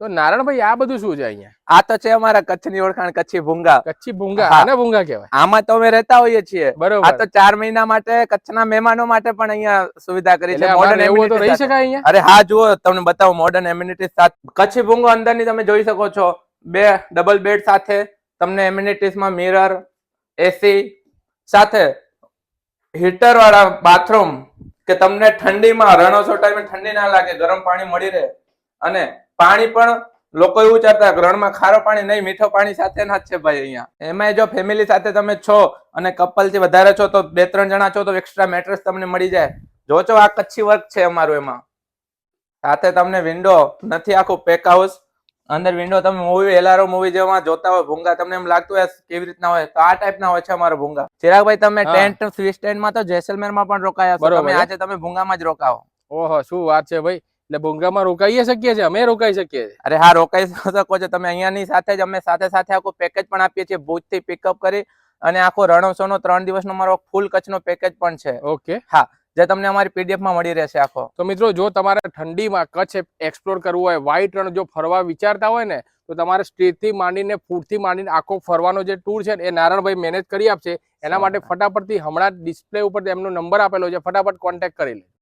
તો નારાયણભાઈ આ બધું શું છે અહીંયા? આ તો છે અમારા કચ્છની ઓળખાણ કચ્છી ભૂંગા. કચ્છી ભૂંગા. આને ભૂંગા કહેવાય. આમાં તો અમે રહેતા હોઈએ છીએ. આ તો ચાર મહિના માટે કચ્છના મહેમાનો માટે પણ અહીંયા સુવિધા કરી છે. મોડર્ન રહેવું તો રહી શકાય અહીંયા? અરે હા જુઓ તમને બતાવો મોડર્ન એમ્યુનિટીઝ સાથે. કચ્છી ભૂંગો અંદરની તમે જોઈ શકો છો. બે ડબલ બેડ સાથે તમને amenities માં મિરર એસી સાથે હીટર વાળા બાથરૂમ કે તમને ઠંડીમાં રણોસો ટાઈમે ઠંડી ના લાગે ગરમ પાણી મળી રહે. અને પાણી પણ લોકો એવું વિચારતા રણમાં ખારો પાણી નહીં મીઠો પાણી સાથે ના છે ભાઈ અહીંયા. એમાં જો ફેમિલી સાથે તમે છો અને કપલથી વધારે છો તો બે ત્રણ જણા છો તો એક્સ્ટ્રા મેટ્રેસ તમને મળી જાય. જો છો આ કચ્છી વર્ક છે અમારું એમાં. સાથે તમને વિન્ડો નથી આખું પેક હાઉસ અંદર વિન્ડો તમે મૂવી એલારો મૂવી જેમાં જોતા હોય ભૂંગા તમને એમ લાગતું હોય કેવી રીતના હોય? તો આ ટાઈપના હોય છે અમારો ભૂંગા. ચિરાગભાઈ તમે. ટેન્ટ સ્વિસ ટેન્ટમાં તો જેસલમેરમાં પણ રોકાયા છો. તમે આજે તમે ભૂંગામાં જ રોકાવો. ઓહો શું વાત છે ભાઈ. એટલે ભૂંગામાં રોકાઈએ શકીએ છીએ અમે રોકાઈ શકીએ છીએ. અરે હા રોકાઈ શકો છો તમે અહીંયાની સાથે જ અમે સાથે સાથે આખું પેકેજ પણ આપીએ છીએ ભુજથી પિકઅપ કરી અને આખો રણોત્સવનો ત્રણ દિવસનો મારો ફૂલ કચ્છનો પેકેજ પણ છે. ઓકે. હા જે તમને અમારી પીડીએફમાં મળી રહેશે આખો. તો મિત્રો જો તમારે ઠંડીમાં કચ્છ એક્સપ્લોર કરવું હોય વાઈટ રણ જો ફરવા વિચારતા હોય ને તો તમારે સ્ટેથી માંડીને ફૂડથી માંડીને આખો ફરવાનો જે ટૂર છે એ નારાયણભાઈ મેનેજ કરી આપશે. એના માટે ફટાફટથી હમણાં ડિસ્પ્લે ઉપર એમનો નંબર આપેલો છે ફટાફટ કોન્ટેક્ટ કરી લે